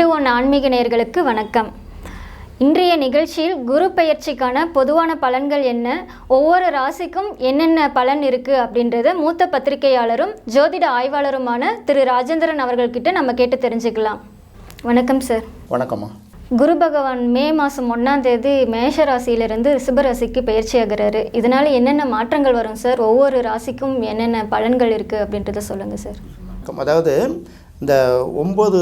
To one ஆன்மீக நேயர்களுக்கு வணக்கம். இன்றைய நிகழ்ச்சியில் குரு பெயர்ச்சிக்கான பொதுவான பலன்கள் என்ன ஒவ்வொரு ராசிக்கும் என்னென்ன பலன் இருக்குது அப்படின்றத மூத்த பத்திரிகையாளரும் ஜோதிட ஆய்வாளருமான திரு ராஜேந்திரன் அவர்கள்கிட்ட நம்ம கேட்டு தெரிஞ்சுக்கலாம். வணக்கம் சார். வணக்கம்மா. குரு பகவான் மே மாதம் ஒன்றாம் தேதி மேஷ ராசியிலிருந்து ரிஷபராசிக்கு பயிற்சி ஆகிறாரு. இதனால் என்னென்ன மாற்றங்கள் வரும் சார்? ஒவ்வொரு ராசிக்கும் என்னென்ன பலன்கள் இருக்குது அப்படின்றத சொல்லுங்கள் சார். அதாவது இந்த ஒம்பது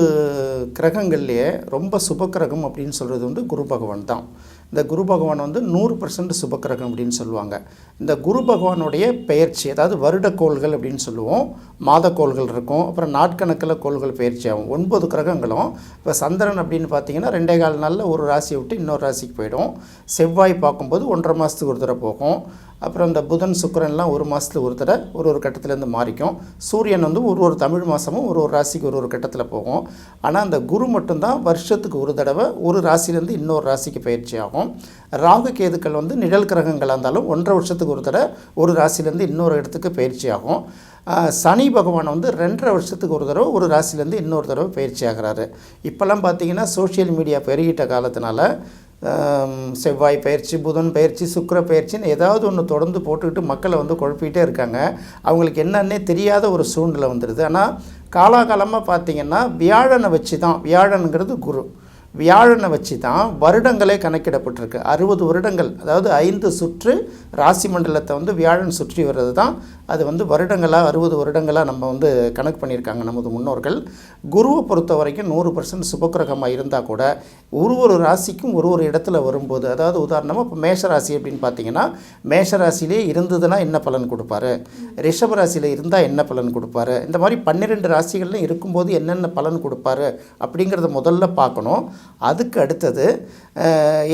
கிரகங்கள்லேயே ரொம்ப சுபக்கிரகம் அப்படின்னு சொல்கிறது வந்து குரு பகவான் தான். இந்த குரு பகவான் வந்து நூறு பர்சன்ட் சுபக்கிரகம் அப்படின்னு சொல்லுவாங்க. இந்த குரு பகவானுடைய பெயர்ச்சி அதாவது வருட கோள்கள் அப்படின்னு சொல்லுவோம். மாத கோள்கள் இருக்கும் அப்புறம் நாட்கணக்கில் கோள்கள் பயிற்சி ஆகும் ஒன்பது கிரகங்களும் இப்போ சந்திரன் அப்படின்னு பார்த்தீங்கன்னா ரெண்டே கால் நாளில் ஒரு ராசியை விட்டு இன்னொரு ராசிக்கு போயிடும். செவ்வாய் பார்க்கும்போது ஒன்றரை மாதத்துக்கு ஒரு தடவை போகும். அப்புறம் இந்த புதன் சுக்கரன்லாம் ஒரு மாதத்துல ஒரு தடவை ஒரு ஒரு கட்டத்துலேருந்து மாறிக்கும். சூரியன் வந்து ஒரு ஒரு தமிழ் மாதமும் ஒரு ஒரு ராசிக்கு ஒரு ஒரு கட்டத்தில் போகும். ஆனால் அந்த குரு மட்டும்தான் வருஷத்துக்கு ஒரு தடவை ஒரு ராசிலேருந்து இன்னொரு ராசிக்கு பயிற்சி ஆகும். ராகு கேதுக்கள் வந்து நிழல் கிரகங்களாக இருந்தாலும் ஒன்றரை வருஷத்துக்கு ஒரு தடவை ஒரு ராசிலேருந்து இன்னொரு இடத்துக்கு பயிற்சி ஆகும். சனி பகவான் வந்து ரெண்டரை வருஷத்துக்கு ஒரு தடவை ஒரு ராசிலேருந்து இன்னொரு தடவை பயிற்சி ஆகிறாரு. இப்போல்லாம் பார்த்தீங்கன்னா சோஷியல் மீடியா பெருகிட்ட காலத்தினால செவ்வாய் பயிற்சி புதன் பயிற்சி சுக்கிர பயிற்சின்னு ஏதாவது ஒன்று தொடர்ந்து போட்டுக்கிட்டு மக்களை வந்து குழப்பிக்கிட்டே இருக்காங்க. அவங்களுக்கு என்னன்னே தெரியாத ஒரு சூழ்நிலை வந்துடுது ஆனால் காலாகாலமாக பார்த்தீங்கன்னா வியாழனை வச்சு தான் வியாழனுங்கிறது குரு. வியாழனை வச்சு தான் வருடங்களே கணக்கிடப்பட்டிருக்கு. அறுபது வருடங்கள் அதாவது ஐந்து சுற்று ராசி மண்டலத்தை வந்து வியாழன் சுற்றி வர்றது தான். அது வந்து வருடங்களாக அறுபது வருடங்களாக நம்ம வந்து கணக்கு பண்ணியிருக்காங்க நமது முன்னோர்கள். குருவை பொறுத்த வரைக்கும் நூறு பர்சன்ட் சுபக்கிரகமாக இருந்தால் கூட ஒரு ஒரு ராசிக்கும் ஒரு ஒரு இடத்துல வரும்போது அதாவது உதாரணமாக இப்போ மேஷராசி அப்படின்னு பார்த்தீங்கன்னா மேஷராசிலே இருந்ததுன்னா என்ன பலன் கொடுப்பாரு? ரிஷப ராசியில் இருந்தால் என்ன பலன் கொடுப்பாரு? இந்த மாதிரி பன்னிரெண்டு ராசிகள்லாம் இருக்கும்போது என்னென்ன பலன் கொடுப்பாரு அப்படிங்கிறத முதல்ல பார்க்கணும். அதுக்கு அடுத்தது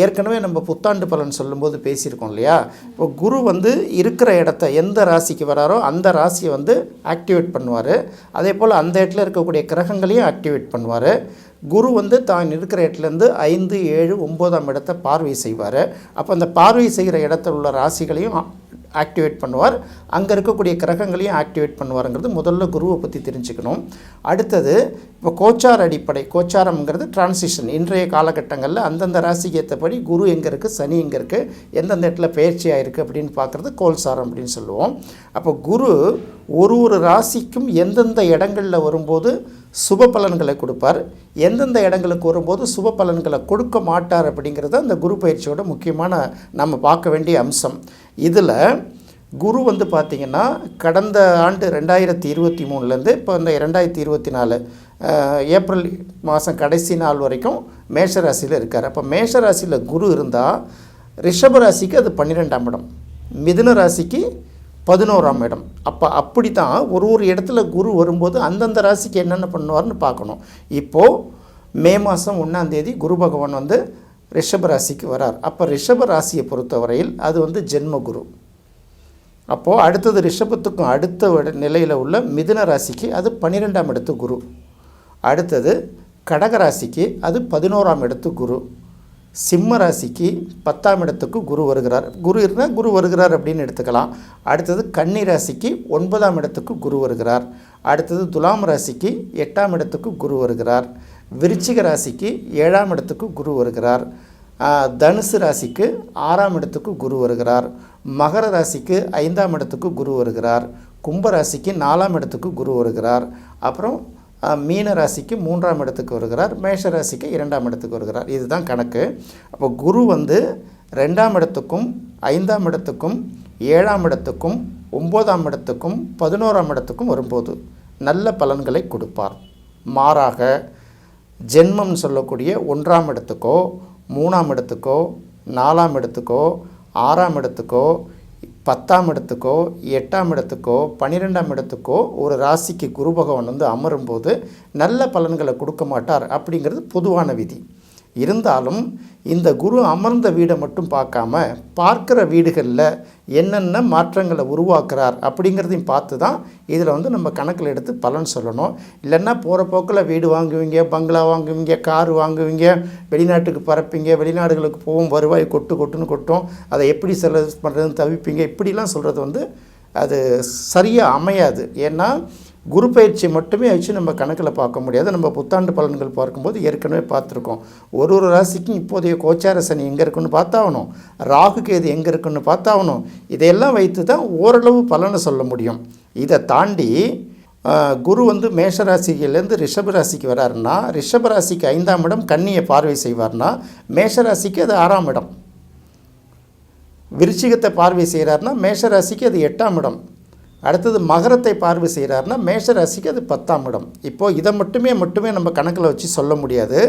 ஏற்கனவே நம்ம புத்தாண்டு பலன் சொல்லும்போது பேசியிருக்கோம் இல்லையா? இப்போ குரு வந்து இருக்கிற இடத்த எந்த ராசிக்கு வராரோ அந்த ராசியை வந்து ஆக்டிவேட் பண்ணுவார். அதே போல் அந்த இடத்துல இருக்கக்கூடிய கிரகங்களையும் ஆக்டிவேட் பண்ணுவார். குரு வந்து தான் இருக்கிற இடத்துலேருந்து ஐந்து ஏழு ஒம்போதாம் இடத்தை பார்வை செய்வார். அப்போ அந்த பார்வை செய்கிற இடத்துல உள்ள ராசிகளையும் ஆக்டிவேட் பண்ணுவார். அங்கே இருக்கக்கூடிய கிரகங்களையும் ஆக்டிவேட் பண்ணுவாருங்கிறது முதல்ல குருவை பற்றி தெரிஞ்சுக்கணும். அடுத்தது இப்போ கோச்சார் அடிப்படை கோச்சாரம்ங்கிறது டிரான்சிஷன் இன்றைய காலகட்டங்களில் அந்தந்த ராசிக்கு ஏற்றபடி குரு எங்கே இருக்குது சனி எங்கே இருக்குது எந்தெந்த இடத்துல பயிற்சியாக இருக்குது அப்படின்னு பார்க்குறது கோல்சாரம் அப்படின்னு சொல்லுவோம். அப்போ குரு ஒரு ஒரு ராசிக்கும் எந்தெந்த இடங்களில் வரும்போது சுப பலன்களை கொடுப்பார் எந்தெந்த இடங்களுக்கு வரும்போது சுப பலன்களை கொடுக்க மாட்டார் அப்படிங்கிறது அந்த குரு பயிற்சியோட முக்கியமான நம்ம பார்க்க வேண்டிய அம்சம். இதில் குரு வந்து பார்த்திங்கன்னா கடந்த ஆண்டு ரெண்டாயிரத்தி இருபத்தி மூணுலேருந்து இப்போ இந்த ரெண்டாயிரத்தி இருபத்தி நாலு ஏப்ரல் மாதம் கடைசி நாள் வரைக்கும் மேஷராசியில் இருக்கார். அப்போ மேஷராசியில் குரு இருந்தால் ரிஷபராசிக்கு அது பன்னிரெண்டாம் இடம். மிதுன ராசிக்கு பதினோராம் இடம். அப்போ அப்படி தான் ஒரு ஒரு இடத்துல குரு வரும்போது அந்தந்த ராசிக்கு என்னென்ன பண்ணுவார்னு பார்க்கணும். இப்போது மே மாதம் ஒன்றாந்தேதி குரு பகவான் வந்து ரிஷப ராசிக்கு வரார். அப்போ ரிஷப ராசியை பொறுத்தவரையில் அது வந்து ஜென்ம குரு. அப்போது அடுத்தது ரிஷபத்துக்கும் அடுத்த நிலையில் உள்ள மிதுன ராசிக்கு அது பன்னிரெண்டாம் இடத்து குரு. அடுத்தது கடக ராசிக்கு அது பதினோராம் இடத்து குரு. சிம்ம ராசிக்கு பத்தாம் இடத்துக்கு குரு வருகிறார். குரு இருந்தால் குரு வருகிறார் அப்படின்னு எடுத்துக்கலாம். அடுத்தது கன்னி ராசிக்கு ஒன்பதாம் இடத்துக்கு குரு வருகிறார். அடுத்தது துலாம் ராசிக்கு எட்டாம் இடத்துக்கு குரு வருகிறார். விருச்சிக ராசிக்கு ஏழாம் இடத்துக்கு குரு வருகிறார். தனுசு ராசிக்கு ஆறாம் இடத்துக்கு குரு வருகிறார். மகர ராசிக்கு ஐந்தாம் இடத்துக்கு குரு வருகிறார். கும்ப ராசிக்கு நாலாம் இடத்துக்கு குரு வருகிறார். அப்புறம் மீன ராசிக்கு மூன்றாம் இடத்துக்கு வருகிறார் மேஷ ராசிக்கு இரண்டாம் இடத்துக்கு வருகிறார். இதுதான் கணக்கு. அப்போ குரு வந்து ரெண்டாம் இடத்துக்கும் ஐந்தாம் இடத்துக்கும் ஏழாம் இடத்துக்கும் ஒம்போதாம் இடத்துக்கும் பதினோராம் இடத்துக்கும் வரும்போது நல்ல பலன்களை கொடுப்பார். மாறாக ஜென்மம் சொல்லக்கூடிய ஒன்றாம் இடத்துக்கோ மூணாம் இடத்துக்கோ நாலாம் இடத்துக்கோ ஆறாம் இடத்துக்கோ பத்தாம் இடத்துக்கோ எட்டாம் இடத்துக்கோ பன்னிரெண்டாம் இடத்துக்கோ ஒரு ராசிக்கு குரு பகவான் வந்து அமரும்போது நல்ல பலன்களை கொடுக்க மாட்டார் அப்படிங்கிறது பொதுவான விதி. இருந்தாலும் இந்த குரு அமர்ந்த வீடை மட்டும் பார்க்காம பார்க்குற வீடுகளில் என்னென்ன மாற்றங்களை உருவாக்குறார் அப்படிங்கிறதையும் பார்த்து தான் இதில் வந்து நம்ம கணக்கில் எடுத்து பலன் சொல்லணும். இல்லைன்னா போகிற போக்கில் வீடு வாங்குவீங்க பங்களா வாங்குவீங்க கார் வாங்குவீங்க வெளிநாட்டுக்கு பறப்பீங்க வெளிநாடுகளுக்கு போகும் வருவாய் கொட்டு கொட்டுன்னு கொட்டும் அதை எப்படி செலவு பண்ணுறதுன்னு தவிப்பீங்க இப்படிலாம் சொல்கிறது வந்து அது சரியாக அமையாது. ஏன்னா குரு பயிற்சி மட்டுமே வச்சு நம்ம கணக்கில் பார்க்க முடியாது. நம்ம புத்தாண்டு பலன்கள் பார்க்கும்போது ஏற்கனவே பார்த்துருக்கோம். ஒரு ஒரு ராசிக்கும் இப்போதைய கோச்சார சனி எங்கே இருக்குன்னு பார்த்தாகணும். ராகு கேது எங்கே இருக்குன்னு பார்த்தாகணும். இதையெல்லாம் வைத்து தான் ஓரளவு பலனை சொல்ல முடியும். இதை தாண்டி குரு வந்து மேஷராசியிலேருந்து ரிஷபராசிக்கு வராருன்னா ரிஷபராசிக்கு ஐந்தாம் இடம் கன்னியை பார்வை செய்வார்னா மேஷராசிக்கு அது ஆறாம் இடம். விருச்சிகத்தை பார்வை செய்கிறாருன்னா மேஷராசிக்கு அது எட்டாம் இடம். அடுத்தது மகரத்தை பார்வை செய்கிறாருன்னா மேஷராசிக்கு அது பத்தாம் இடம். இப்போது இதை மட்டுமே மட்டுமே நம்ம கணக்கில் வச்சு சொல்ல முடியாது.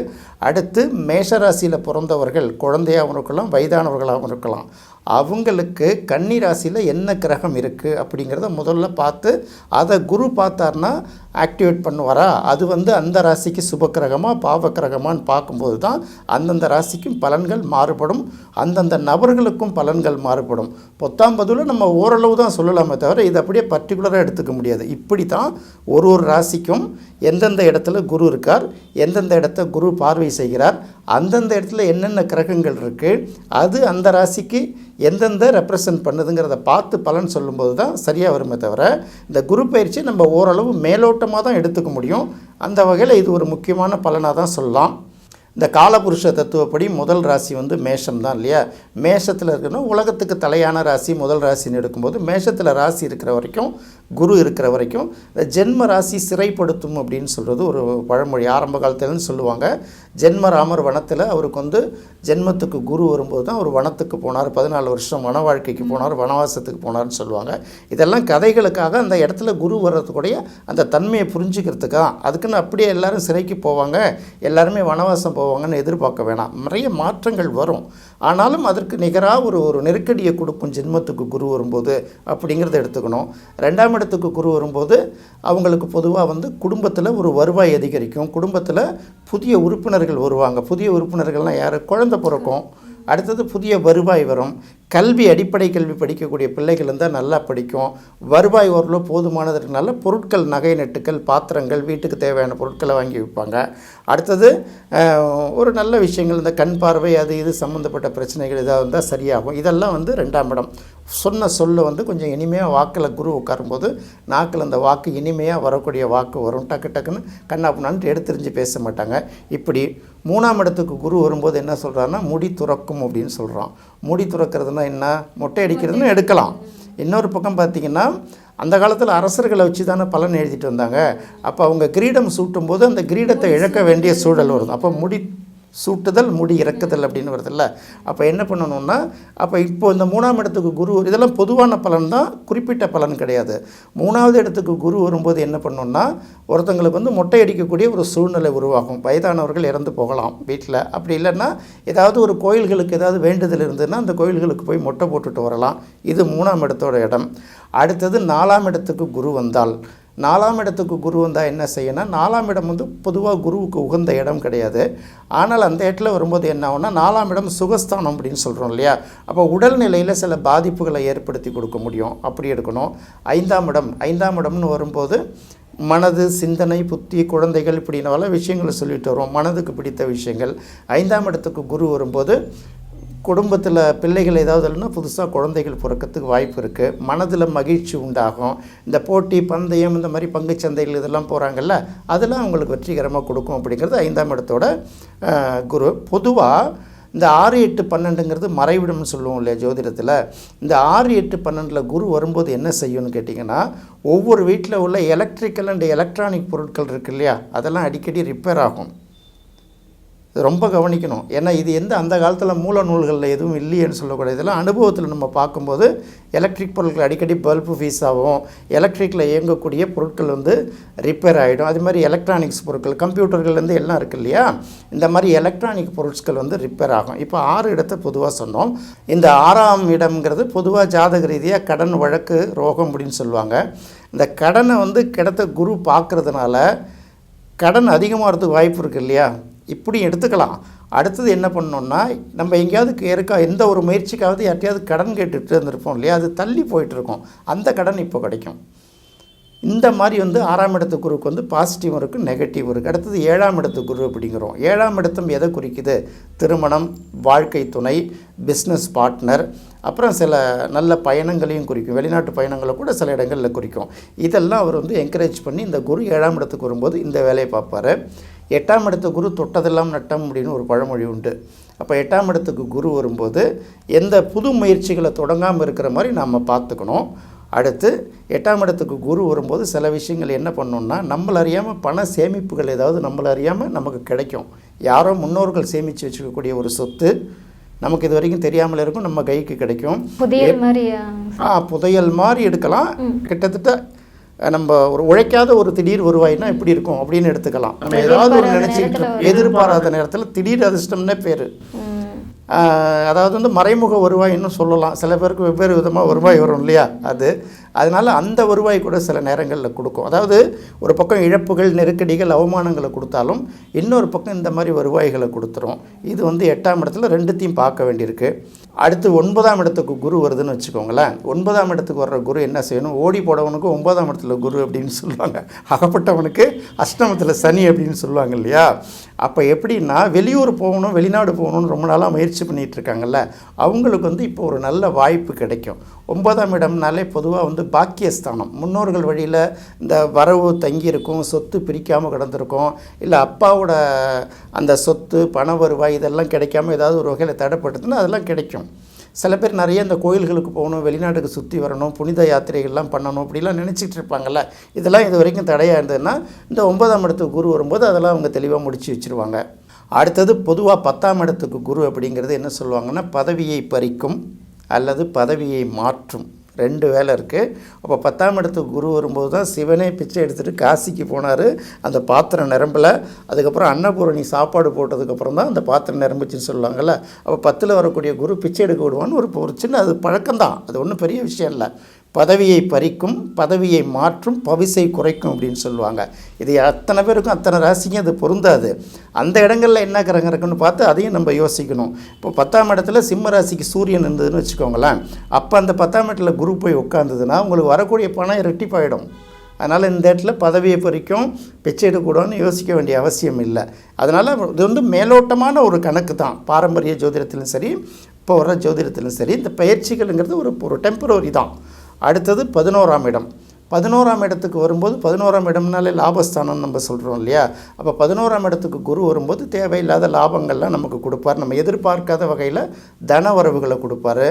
அடுத்து மேஷராசியில் பிறந்தவர்கள் குழந்தையாகவும் இருக்கலாம் வயதானவர்களாகவும் இருக்கலாம். அவங்களுக்கு கன்னி ராசியில் என்ன கிரகம் இருக்குது அப்படிங்கிறத முதல்ல பார்த்து அதை குரு பார்த்தாருன்னா ஆக்டிவேட் பண்ணுவாரா? அது வந்து அந்த ராசிக்கு சுப கிரகமாக பாவ கிரகமான்னு பார்க்கும்போது தான் அந்தந்த ராசிக்கும் பலன்கள் மாறுபடும். அந்தந்த நபர்களுக்கும் பலன்கள் மாறுபடும். பத்தாம் பதிவில் நம்ம ஓரளவு தான் சொல்லலாமே தவிர இதை அப்படியே பர்டிகுலராக எடுத்துக்க முடியாது. இப்படி தான் ஒரு ஒரு ராசிக்கும் எந்தெந்த இடத்துல குரு இருக்கார் எந்தெந்த இடத்த குரு பார்வை செய்கிறார் அந்தந்த இடத்துல என்னென்ன கிரகங்கள் இருக்குது அது அந்த ராசிக்கு எந்தெந்த ரெப்ரசன்ட் பண்ணுதுங்கிறத பார்த்து பலன் சொல்லும்போது தான் சரியாக வருமே தவிர இந்த குரு பயிற்சி நம்ம ஓரளவு மேலோட்டமாக தான் எடுத்துக்க முடியும். அந்த வகையில் இது ஒரு முக்கியமான பலனாக தான் சொல்லலாம். இந்த காலபுருஷ தத்துவப்படி முதல் ராசி வந்து மேஷம் தான் இல்லையா? மேஷத்தில் இருக்கணும் உலகத்துக்கு தலையான ராசி முதல் ராசின்னு எடுக்கும்போது மேஷத்தில் ராசி இருக்கிற வரைக்கும் குரு இருக்கிற வரைக்கும் இந்த ஜென்ம ராசி சிறைப்படுத்தும் அப்படின்னு சொல்கிறது ஒரு பழமொழி. ஆரம்ப காலத்துலன்னு சொல்லுவாங்க. ஜென்ம ராமர் வனத்தில் அவருக்கு வந்து ஜென்மத்துக்கு குரு வரும்போது தான் அவர் வனத்துக்கு போனார். பதினாலு வருஷம் வன வாழ்க்கைக்கு போனார் வனவாசத்துக்கு போனார்னு சொல்லுவாங்க. இதெல்லாம் கதைகளுக்காக அந்த இடத்துல குரு வர்றதுக்குடைய அந்த தன்மையை புரிஞ்சுக்கிறதுக்கு தான். அதுக்குன்னு அப்படியே எல்லாரும் சிறைக்கு போவாங்க. எல்லாருமே வனவாசம் போவாங்கன்னு எதிர்பார்க்க வேணாம். நிறைய மாற்றங்கள் வரும். ஆனாலும் அதற்கு நிகராக ஒரு ஒரு நெருக்கடியை கொடுக்கும் ஜென்மத்துக்கு குரு வரும்போது அப்படிங்கிறத எடுத்துக்கணும். ரெண்டாம் இடத்துக்கு குரு வரும்போது அவங்களுக்கு பொதுவாக வந்து குடும்பத்தில் ஒரு வருவாய் அதிகரிக்கும். குடும்பத்தில் புதிய உறுப்பினர்கள் வருவாங்க. புதிய உறுப்பினர்கள்லாம் யார்? குழந்தை பிறக்கும். அடுத்தது புதிய வருவாய் வரும். கல்வி அடிப்படை கல்வி படிக்கக்கூடிய பிள்ளைகள் இருந்தால் நல்லா படிக்கும். வருவாய் ஓரளவு போதுமானதுனால பொருட்கள் நகை நட்டுக்கள் பாத்திரங்கள் வீட்டுக்கு தேவையான பொருட்களை வாங்கி வைப்பாங்க அடுத்தது ஒரு நல்ல விஷயங்கள் இந்த கண் பார்வை அது இது சம்மந்தப்பட்ட பிரச்சனைகள் இதாக இருந்தால் சரியாகும். இதெல்லாம் வந்து ரெண்டாம் இடம். சொன்ன சொல்ல வந்து கொஞ்சம் இனிமையாக வாக்கில் குரு உட்காரும்போது நாக்கில் அந்த வாக்கு இனிமையாக வரக்கூடிய வாக்கு வரும். டக்கு டக்குன்னு கண்ணாப்புனான்ட்டு எடுத்துரிஞ்சு பேச மாட்டாங்க. இப்படி மூணாம் இடத்துக்கு குரு வரும்போது என்ன சொல்கிறாருன்னா முடி துறக்கும் அப்படின்னு சொல்கிறோம் முடி துறக்கிறதுனா என்ன? மொட்டை அடிக்கிறதுன்னு எடுக்கலாம். இன்னொரு பக்கம் பார்த்தீங்கன்னா அந்த காலத்தில் அரசர்களை வச்சு தானே பலன் எழுதிட்டு வந்தாங்க. அப்போ அவங்க கிரீடம் சூட்டும்போது அந்த கிரீடத்தை இழக்க வேண்டிய சூழல் வரும் அப்போ முடி சூட்டுதல் முடி இறக்குதல் அப்படின்னு வருதுல்ல. அப்போ என்ன பண்ணணும்னா அப்போ இப்போ இந்த மூணாம் இடத்துக்கு குரு இதெல்லாம் பொதுவான பலன் தான் குறிப்பிட்ட பலன் கிடையாது. மூணாவது இடத்துக்கு குரு வரும்போது என்ன பண்ணணும்னா ஒருத்தங்களுக்கு வந்து மொட்டை அடிக்கக்கூடிய ஒரு சூழ்நிலை உருவாகும். வயதானவர்கள் இறந்து போகலாம் வீட்டில் அப்படி இல்லைன்னா ஏதாவது ஒரு கோயில்களுக்கு ஏதாவது வேண்டுதல் இருந்ததுன்னா அந்த கோயில்களுக்கு போய் மொட்டை போட்டுட்டு வரலாம். இது மூணாம் இடத்தோட இடம். அடுத்தது நாலாம் இடத்துக்கு குரு வந்தால் நாலாம் இடத்துக்கு குரு வந்தால் என்ன செய்யணும் நாலாம் இடம் வந்து பொதுவாக குருவுக்கு உகந்த இடம் கிடையாது. ஆனால் அந்த இடத்துல வரும்போது என்ன ஆகும்னா நாலாம் இடம் சுகஸ்தானம் அப்படின்னு சொல்கிறோம் இல்லையா? அப்போ உடல்நிலையில் சில பாதிப்புகளை ஏற்படுத்தி கொடுக்க முடியும். அப்படி எடுக்கணும். ஐந்தாம் இடம். ஐந்தாம் இடம்னு வரும்போது மனது சிந்தனை புத்தி குழந்தைகள் இப்படின்னு பல விஷயங்களை சொல்லிட்டு வரோம் மனதுக்கு பிடித்த விஷயங்கள். ஐந்தாம் இடத்துக்கு குரு வரும்போது குடும்பத்தில் பிள்ளைகள் ஏதாவது இல்லைன்னா புதுசாக குழந்தைகள் பிறக்கிறதுக்கு வாய்ப்பு இருக்குது மனதில் மகிழ்ச்சி உண்டாகும். இந்த போட்டி பந்தயம் இந்த மாதிரி பங்குச்சந்தைகள் இதெல்லாம் போகிறாங்கல்ல அதெல்லாம் அவங்களுக்கு வெற்றிகரமாக கொடுக்கும் அப்படிங்கிறது ஐந்தாம் இடத்தோட குரு. பொதுவாக இந்த ஆறு எட்டு பன்னெண்டுங்கிறது மறைவிடம்னு சொல்லுவோம் இல்லையா ஜோதிடத்தில். இந்த ஆறு எட்டு பன்னெண்டில் குரு வரும்போது என்ன செய்யும்னு கேட்டிங்கன்னா ஒவ்வொரு வீட்டில் உள்ள எலக்ட்ரிக்கல் அண்ட் எலக்ட்ரானிக் பொருட்கள் இருக்கு இல்லையா அதெல்லாம் அடிக்கடி ரிப்பேர் ஆகும். இது ரொம்ப கவனிக்கணும். ஏன்னா இது எந்த அந்த காலத்தில் மூல நூல்களில் எதுவும் இல்லையேன்னு சொல்லக்கூடாது. இதெல்லாம் அனுபவத்தில் நம்ம பார்க்கும்போது எலக்ட்ரிக் பொருட்கள் அடிக்கடி பல்பு ஃபீஸ் ஆகும். எலக்ட்ரிக்கில் இயங்கக்கூடிய பொருட்கள் வந்து ரிப்பேர் ஆகிடும் அது மாதிரி எலக்ட்ரானிக்ஸ் பொருட்கள் கம்ப்யூட்டர்கள்லேருந்து எல்லாம் இருக்கு இல்லையா? இந்த மாதிரி எலக்ட்ரானிக் பொருட்கள் வந்து ரிப்பேர் ஆகும். இப்போ ஆறு இடத்தை பொதுவாக சொன்னோம். இந்த ஆறாம் இடம்ங்கிறது பொதுவாக ஜாதக ரீதியாக கடன் வழக்கு ரோகம் அப்படின்னு சொல்லுவாங்க. இந்த கடனை வந்து கிடத்த குரு பார்க்குறதுனால கடன் அதிகமாகிறதுக்கு வாய்ப்பு இருக்குது இல்லையா? இப்படி எடுத்துக்கலாம். அடுத்தது என்ன பண்ணோம்னா நம்ம எங்கேயாவது இருக்கா எந்த ஒரு முயற்சிக்காவது யார்ட்டையாவது கடன் கேட்டுட்டு இருந்திருப்போம் இல்லையா? அது தள்ளி போயிட்டுருக்கோம். அந்த கடன் இப்போ கிடைக்கும். இந்த மாதிரி வந்து ஆறாம் இடத்து குருவுக்கு வந்து பாசிட்டிவ் இருக்குது நெகட்டிவ் இருக்குது அடுத்தது ஏழாம் இடத்து குரு அப்படிங்கிறோம். ஏழாம் இடத்தும் எதை குறிக்குது? திருமணம் வாழ்க்கை துணை பிஸ்னஸ் பார்ட்னர் அப்புறம் சில நல்ல பயணங்களையும் குறிக்கும். வெளிநாட்டு பயணங்களை கூட சில இடங்களில் குறிக்கும். இதெல்லாம் அவர் வந்து என்கரேஜ் பண்ணி இந்த குரு ஏழாம் இடத்துக்கு வரும்போது இந்த வேலையை பார்ப்பாரு. எட்டாம் இடத்து குரு தொட்டதெல்லாம் நட்டம் அப்படின்னு ஒரு பழமொழி உண்டு. அப்போ எட்டாம் இடத்துக்கு குரு வரும்போது எந்த புது முயற்சிகளை தொடங்காமல் இருக்கிற மாதிரி நாம் பார்த்துக்கணும். அடுத்து எட்டாம் இடத்துக்கு குரு வரும்போது சில விஷயங்கள் என்ன பண்ணணும்னா நம்மள அறியாமல் பண சேமிப்புகள் ஏதாவது நம்மள அறியாமல் நமக்கு கிடைக்கும். யாரோ முன்னோர்கள் சேமித்து வச்சுக்கக்கூடிய ஒரு சொத்து நமக்கு இது வரைக்கும் தெரியாமல் இருக்கும் நம்ம கைக்கு கிடைக்கும். புதியல் ஆ. புதையல் மாதிரி எடுக்கலாம். கிட்டத்தட்ட நம்ம ஒரு உழைக்காத ஒரு திடீர் வருவாய்னா எப்படி இருக்கும் அப்படின்னு எடுத்துக்கலாம். நம்ம ஏதாவது ஒரு நினச்சிக்கிட்டு. எதிர்பாராத நேரத்தில் திடீர் அதிர்ஷ்டம்னே பேர். அதாவது வந்து மறைமுக வருவாய்ன்னு சொல்லலாம். சில பேருக்கு வெவ்வேறு விதமாக வருவாய் வரும் இல்லையா? அது. அதனால் அந்த வருவாய் கூட சில நேரங்களில் கொடுக்கும். அதாவது ஒரு பக்கம் இழப்புகள் நெருக்கடிகள் அவமானங்களை கொடுத்தாலும் இன்னொரு பக்கம் இந்த மாதிரி வருவாய்களை கொடுத்துரும். இது வந்து எட்டாம் இடத்துல ரெண்டுத்தையும் பார்க்க வேண்டியிருக்கு. அடுத்து ஒன்பதாம் இடத்துக்கு குரு வருதுன்னு வச்சுக்கோங்களேன். ஒன்பதாம் இடத்துக்கு வர்ற குரு என்ன செய்யணும்? ஓடி போடவனுக்கு ஒன்பதாம் இடத்துல குரு அப்படின்னு சொல்லுவாங்க. அகப்பட்டவனுக்கு அஷ்டமத்தில் சனி அப்படின்னு சொல்லுவாங்க இல்லையா? அப்போ எப்படின்னா வெளியூர் போகணும் வெளிநாடு போகணும்னு ரொம்ப நாளாக முயற்சி பண்ணிகிட்டு இருக்காங்கல்ல. அவங்களுக்கு வந்து இப்போ ஒரு நல்ல வாய்ப்பு கிடைக்கும். ஒன்பதாம் இடம்னாலே பொதுவாக வந்து பாக்கியஸ்தானம். முன்னோர்கள் வழியில் இந்த வரவு தங்கியிருக்கும் சொத்து பிரிக்காமல் கிடந்திருக்கும் இல்லை அப்பாவோட அந்த சொத்து பண வருவாய் இதெல்லாம் கிடைக்காம ஏதாவது ஒரு வகையில் தடைப்பட்டதுன்னா அதெல்லாம் கிடைக்கும். சில பேர் நிறைய இந்த கோயில்களுக்கு போகணும் வெளிநாட்டுக்கு சுற்றி வரணும் புனித யாத்திரைகள்லாம் பண்ணணும் அப்படிலாம் நினச்சிட்டு இருப்பாங்கல்ல. இதெல்லாம் இது வரைக்கும் தடையாக இருந்ததுன்னா இந்த ஒன்பதாம் இடத்துக்கு குரு வரும்போது அதெல்லாம் அவங்க தெளிவாக முடிச்சு வச்சுருவாங்க. அடுத்தது பொதுவாக பத்தாம் இடத்துக்கு குரு அப்படிங்கிறது என்ன சொல்லுவாங்கன்னா பதவியை பறிக்கும். அல்லது பதவியை மாற்றும். ரெண்டு வேலை இருக்குது அப்போ பத்தாம் இடத்துக்கு குரு வரும்போது தான் சிவனே பிச்சை எடுத்துகிட்டு காசிக்கு போனார். அந்த பாத்திரம் நிரம்பல. அதுக்கப்புறம் அன்னபூரணி சாப்பாடு போட்டதுக்கப்புறம் தான் அந்த பாத்திரம் நிரம்பிச்சுன்னு சொல்லுவாங்கள்ல அப்போ பத்தில் வரக்கூடிய குரு பிச்சை எடுக்க விடுவான்னு ஒரு ஒரு சின்ன அது பழக்கம்தான். அது ஒன்றும் பெரிய விஷயம் இல்லை. பதவியை பறிக்கும் பதவியை மாற்றும் பவிசை குறைக்கும் அப்படின்னு சொல்லுவாங்க. இது அத்தனை பேருக்கும் அத்தனை ராசிக்கும் அது பொருந்தாது. அந்த இடங்களில் என்ன கிரகம் இருக்குன்னு பார்த்து அதையும் நம்ம யோசிக்கணும். இப்போ பத்தாம் இடத்துல சிம்ம ராசிக்கு சூரியன் இருந்ததுன்னு வச்சுக்கோங்களேன். அப்போ அந்த பத்தாம் இடத்துல குரு போய் உட்காந்ததுன்னா உங்களுக்கு வரக்கூடிய பணம் இரட்டிப்பாயிடும் அதனால் இந்த இடத்துல பதவியை பறிக்கும் பிச்சை எடுக்கக்கூடாதுன்னு யோசிக்க வேண்டிய அவசியம் இல்லை. அதனால் இது வந்து மேலோட்டமான ஒரு கணக்கு தான். பாரம்பரிய ஜோதிடத்திலும் சரி இப்போ வர ஜோதிடத்திலும் சரி இந்த பயிற்சிகள்ங்கிறது ஒரு ஒரு டெம்பரரி தான். அடுத்தது பதினோராம் இடம். பதினோராம் இடத்துக்கு வரும்போது பதினோராம் இடம்னாலே லாபஸ்தானம் நம்ம சொல்கிறோம் இல்லையா? அப்போ பதினோராம் இடத்துக்கு குரு வரும்போது தேவையில்லாத லாபங்கள்லாம் நமக்கு கொடுப்பார். நம்ம எதிர்பார்க்காத வகையில் தன வரவுகளை கொடுப்பாரு.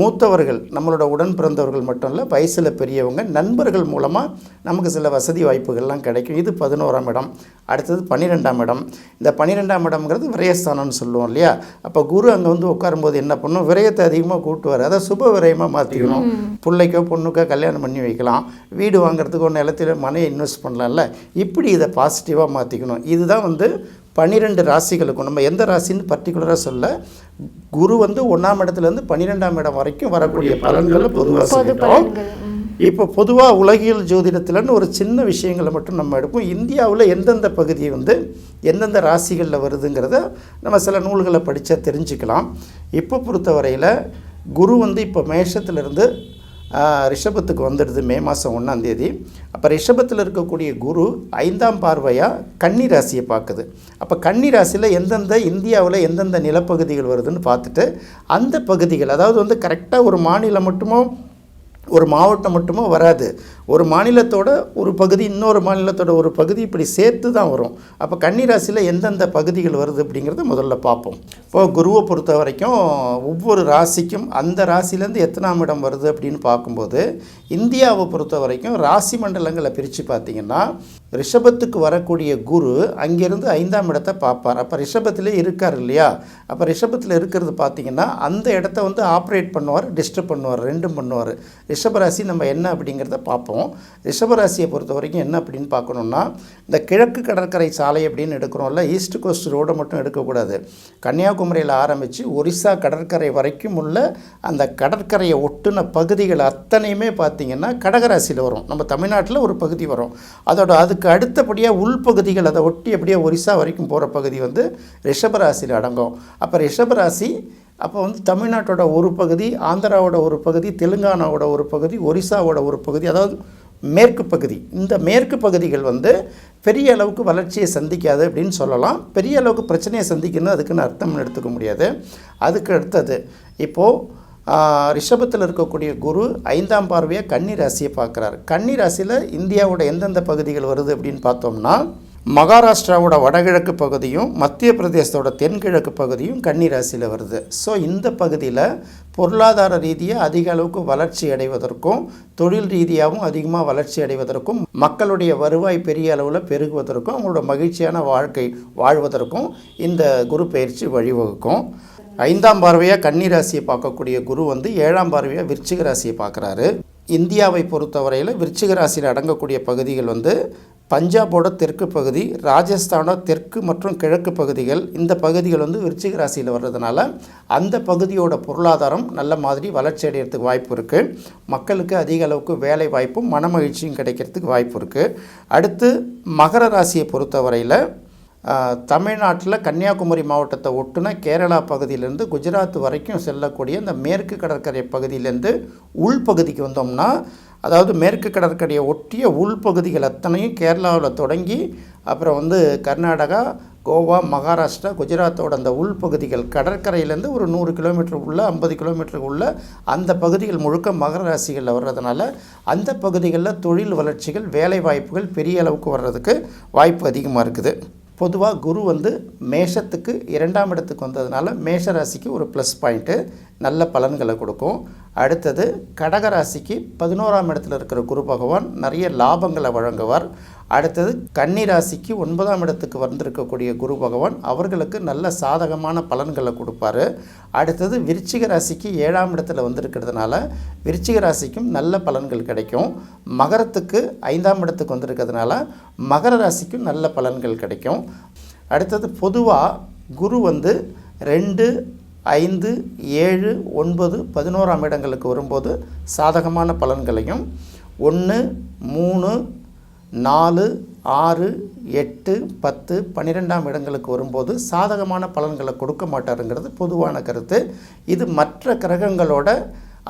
மூத்தவர்கள் நம்மளோட உடன் பிறந்தவர்கள் மட்டும் இல்லை வயசில் பெரியவங்க நண்பர்கள் மூலமாக நமக்கு சில வசதி வாய்ப்புகள்லாம் கிடைக்கும். இது பதினோராம் இடம். அடுத்தது பன்னிரெண்டாம் இடம். இந்த பன்னிரெண்டாம் இடம்ங்கிறது விரயஸ்தானம்னு சொல்லுவோம் இல்லையா? அப்போ குரு அங்கே வந்து உட்காரும்போது என்ன பண்ணும்? விரயத்தை அதிகமாக கூட்டுவார். அதை சுப விரயமாக மாற்றிக்கணும் பிள்ளைக்கோ பொண்ணுக்கோ கல்யாணம் பண்ணி வைக்கலாம். வீடு வாங்குறதுக்கு ஒன்று நிலத்தில் மனையை இன்வெஸ்ட் பண்ணலாம்ல? இப்படி இதை பாசிட்டிவாக மாற்றிக்கணும் இதுதான் வந்து பன்னிரெண்டு ராசிகளுக்கும் நம்ம எந்த ராசின்னு பர்டிகுலராக சொல்ல குரு வந்து ஒன்றாம் இடத்துலேருந்து பன்னிரெண்டாம் இடம் வரைக்கும் வரக்கூடிய பலன்களை பொதுவாக பொது சொல்லிட்டோம். இப்போ பொதுவாக உலகியல் ஜோதிடத்தில்னு ஒரு சின்ன விஷயங்களை மட்டும் நம்ம எடுப்போம். இந்தியாவில் எந்தெந்த பகுதி வந்து எந்தெந்த ராசிகளில் வருதுங்கிறத நம்ம சில நூல்களை படித்தா தெரிஞ்சுக்கலாம். இப்போ பொறுத்தவரையில் குரு வந்து இப்போ மேஷத்திலிருந்து ரிஷபத்துக்கு வந்துடுது மே மாதம் ஒன்றாந்தேதி அப்போ ரிஷபத்தில் இருக்கக்கூடிய குரு ஐந்தாம் பார்வையாக கன்னி ராசியை பார்க்குது. அப்போ கன்னி ராசியில் எந்தெந்த இந்தியாவில் எந்தெந்த நிலப்பகுதிகள் வருதுன்னு பார்த்துட்டு அந்த பகுதிகள் அதாவது வந்து கரெக்டாக ஒரு மாநிலம் மட்டுமோ ஒரு மாவட்டம் மட்டுமோ வராது. ஒரு மாநிலத்தோட ஒரு பகுதி இன்னொரு மாநிலத்தோட ஒரு பகுதி இப்படி சேர்த்து தான் வரும். அப்போ கன்னிராசியில் எந்தெந்த பகுதிகள் வருது அப்படிங்கிறத முதல்ல பார்ப்போம். இப்போ குருவை பொறுத்த வரைக்கும் ஒவ்வொரு ராசிக்கும் அந்த ராசிலேருந்து எத்தனாம் இடம் வருது அப்படின்னு பார்க்கும்போது இந்தியாவை பொறுத்த வரைக்கும் ராசி மண்டலங்களை பிரித்து பார்த்தீங்கன்னா ரிஷபத்துக்கு வரக்கூடிய குரு அங்கேருந்து ஐந்தாம் இடத்தை பார்ப்பார். அப்போ ரிஷபத்திலே இருக்கார் இல்லையா? அப்போ ரிஷபத்தில் இருக்கிறது பார்த்தீங்கன்னா அந்த இடத்த வந்து ஆப்ரேட் பண்ணுவார் டிஸ்டர்ப் பண்ணுவார் ரெண்டும் பண்ணுவார். ரிஷபராசி நம்ம என்ன அப்படிங்கிறத பார்ப்போம். ரிஷபராசியை பொறுத்த வரைக்கும் என்ன அப்படின்னு பார்க்கணுன்னா இந்த கிழக்கு கடற்கரை சாலை அப்படின்னு எடுக்கிறோம்ல ஈஸ்ட் கோஸ்ட் ரோடை மட்டும் எடுக்கக்கூடாது. கன்னியாகுமரியில் ஆரம்பித்து ஒரிசா கடற்கரை வரைக்கும் உள்ள அந்த கடற்கரையை ஒட்டுன பகுதிகள் அத்தனையுமே பார்த்திங்கன்னா கடகராசியில் வரும். நம்ம தமிழ்நாட்டில் ஒரு பகுதி வரும். அதோட அதுக்கு அடுத்தபடியாக உள்பகுதிகள் அதை ஒட்டி அப்படியே ஒரிசா வரைக்கும் போகிற பகுதி வந்து ரிஷபராசியில் அடங்கும். அப்போ ரிஷபராசி அப்போ வந்து தமிழ்நாட்டோட ஒரு பகுதி ஆந்திராவோட ஒரு பகுதி தெலுங்கானாவோட ஒரு பகுதி ஒரிசாவோட ஒரு பகுதி அதாவது மேற்கு பகுதி. இந்த மேற்கு பகுதிகள் வந்து பெரிய அளவுக்கு வளர்ச்சியை சந்திக்காது அப்படின்னு சொல்லலாம். பெரிய அளவுக்கு பிரச்சனையை சந்திக்கணும் அதுக்குன்னு அர்த்தம் எடுத்துக்க முடியாது. அதுக்கு அடுத்தது இப்போது ரிஷபத்தில் இருக்கக்கூடிய குரு ஐந்தாம் பார்வையாக கன்னி ராசியை பார்க்குறாரு. கன்னி ராசியில் இந்தியாவோட எந்தெந்த பகுதிகள் வருது அப்படின்னு பார்த்தோம்னா மகாராஷ்டிராவோட வடகிழக்கு பகுதியும் மத்திய பிரதேசத்தோட தென்கிழக்கு பகுதியும் கன்னி ராசியில் வருது. ஸோ இந்த பகுதியில் பொருளாதார ரீதியாக அதிக அளவுக்கு வளர்ச்சி அடைவதற்கும் தொழில் ரீதியாகவும் அதிகமாக வளர்ச்சி அடைவதற்கும் மக்களுடைய வருவாய் பெரிய அளவில் பெருகுவதற்கும் அவங்களோட மகிழ்ச்சியான வாழ்க்கை வாழ்வதற்கும் இந்த குரு பயிற்சி வழிவகுக்கும். ஐந்தாம் பார்வையாக கன்னி ராசியை பார்க்கக்கூடிய குரு வந்து ஏழாம் பார்வையாக விருச்சிக ராசியை பார்க்குறாரு. இந்தியாவை பொறுத்தவரையில் விருச்சிக ராசியில் அடங்கக்கூடிய பகுதிகள் வந்து பஞ்சாபோட தெற்கு பகுதி ராஜஸ்தானோட தெற்கு மற்றும் கிழக்கு பகுதிகள். இந்த பகுதிகள் வந்து விருச்சிக ராசியில் வர்றதுனால அந்த பகுதியோட பொருளாதாரம் நல்ல மாதிரி வளர்ச்சி அடைகிறதுக்கு வாய்ப்பு இருக்குது மக்களுக்கு அதிக அளவுக்கு வேலை வாய்ப்பும் மனமகிழ்ச்சியும் கிடைக்கிறதுக்கு வாய்ப்பு இருக்குது அடுத்து மகர ராசியை பொறுத்தவரையில் தமிழ்நாட்டில் கன்னியாகுமரி மாவட்டத்தை ஒட்டுன கேரளா பகுதியிலேருந்து குஜராத் வரைக்கும் செல்லக்கூடிய இந்த மேற்கு கடற்கரை பகுதியிலேருந்து உள்பகுதிக்கு வந்தோம்னா அதாவது மேற்கு கடற்கரையை ஒட்டிய உள்பகுதிகள் அத்தனையும் கேரளாவில் தொடங்கி அப்புறம் வந்து கர்நாடகா கோவா மகாராஷ்டிரா குஜராத்தோட அந்த உள்பகுதிகள் கடற்கரையிலேருந்து ஒரு நூறு கிலோமீட்டர் உள்ள ஐம்பது கிலோமீட்டருக்கு உள்ள அந்த பகுதிகள் முழுக்க மகர ராசிகளில் வர்றதுனால அந்த பகுதிகளில் தொழில் வளர்ச்சிகள் வேலை வாய்ப்புகள் பெரிய அளவுக்கு வர்றதுக்கு வாய்ப்பு அதிகமாக இருக்குது. பொதுவாக குரு வந்து மேஷத்துக்கு இரண்டாம் இடத்துக்கு வந்ததுனால மேஷ ராசிக்கு ஒரு ப்ளஸ் பாயிண்ட்டு நல்ல பலன்களை கொடுக்கும். அடுத்தது கடக ராசிக்கு பதினோராம் இடத்துல இருக்கிற குரு பகவான் நிறைய லாபங்களை வழங்குவார். அடுத்தது கன்னிராசிக்கு ஒன்பதாம் இடத்துக்கு வந்திருக்கக்கூடிய குரு பகவான் அவர்களுக்கு நல்ல சாதகமான பலன்களை கொடுப்பாரு. அடுத்தது விருச்சிக ராசிக்கு ஏழாம் இடத்துல வந்திருக்கிறதுனால விருச்சிக ராசிக்கும் நல்ல பலன்கள் கிடைக்கும். மகரத்துக்கு ஐந்தாம் இடத்துக்கு வந்திருக்கிறதுனால மகர ராசிக்கும் நல்ல பலன்கள் கிடைக்கும். அடுத்தது பொதுவாக குரு வந்து ரெண்டு ஐந்து ஏழு ஒன்பது பதினோராம் இடங்களுக்கு வரும்போது சாதகமான பலன்களையும் ஒன்று மூணு நாலு ஆறு எட்டு பத்து பன்னிரெண்டாம் இடங்களுக்கு வரும்போது சாதகமான பலன்களை கொடுக்க மாட்டாருங்கிறது பொதுவான கருத்து. இது மற்ற கிரகங்களோட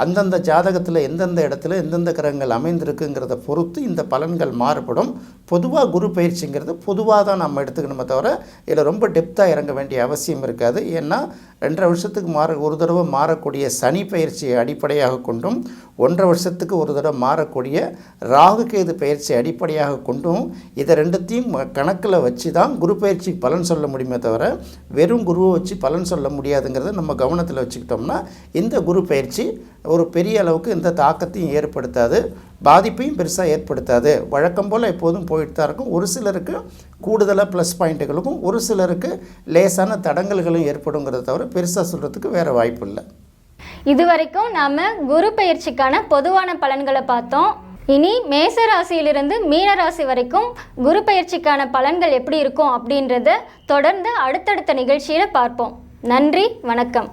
அந்தந்த ஜாதகத்தில் எந்தெந்த இடத்துல எந்தெந்த கிரகங்கள் அமைந்திருக்குங்கிறத பொறுத்து இந்த பலன்கள் மாறுபடும். பொதுவாக குரு பயிற்சிங்கிறது பொதுவாக தான் நம்ம எடுத்துக்கணுமே தவிர இதில் ரொம்ப டெப்த்தாக இறங்க வேண்டிய அவசியம் இருக்காது. ஏன்னா ரெண்டரை வருஷத்துக்கு மாற ஒரு தடவை மாறக்கூடிய சனி பயிற்சியை அடிப்படையாக கொண்டும் ஒன்றரை வருஷத்துக்கு ஒரு தடவை மாறக்கூடிய ராகு கேது பயிற்சி அடிப்படையாக கொண்டும் இதை ரெண்டுத்தையும் கணக்கில் வச்சு தான் குரு பயிற்சி பலன் சொல்ல முடியுமே தவிர வெறும் குருவை வச்சு பலன் சொல்ல முடியாதுங்கிறத நம்ம கவனத்தில் வச்சுக்கிட்டோம்னா இந்த குரு பயிற்சி ஒரு பெரிய அளவுக்கு எந்த தாக்கத்தையும் ஏற்படுத்தாது பாதிப்பையும் பெருசாக ஏற்படுத்தாது. வழக்கம் போல் எப்போதும் போயிட்டு தான் இருக்கும். ஒரு சிலருக்கு கூடுதலாக ப்ளஸ் பாயிண்ட்டுகளுக்கும் ஒரு சிலருக்கு லேசான தடங்கல்களும் ஏற்படுங்கிறத தவிர பெருசாக சொல்கிறதுக்கு வேறு வாய்ப்பு இல்லை. இதுவரைக்கும் நாம் குரு பயிற்சிக்கான பொதுவான பலன்களை பார்த்தோம். இனி மேச ராசியிலிருந்து மீன ராசி வரைக்கும் குரு பயிற்சிக்கான பலன்கள் எப்படி இருக்கும் அப்படின்றத தொடர்ந்து அடுத்தடுத்த நிகழ்ச்சியில் பார்ப்போம். நன்றி வணக்கம்.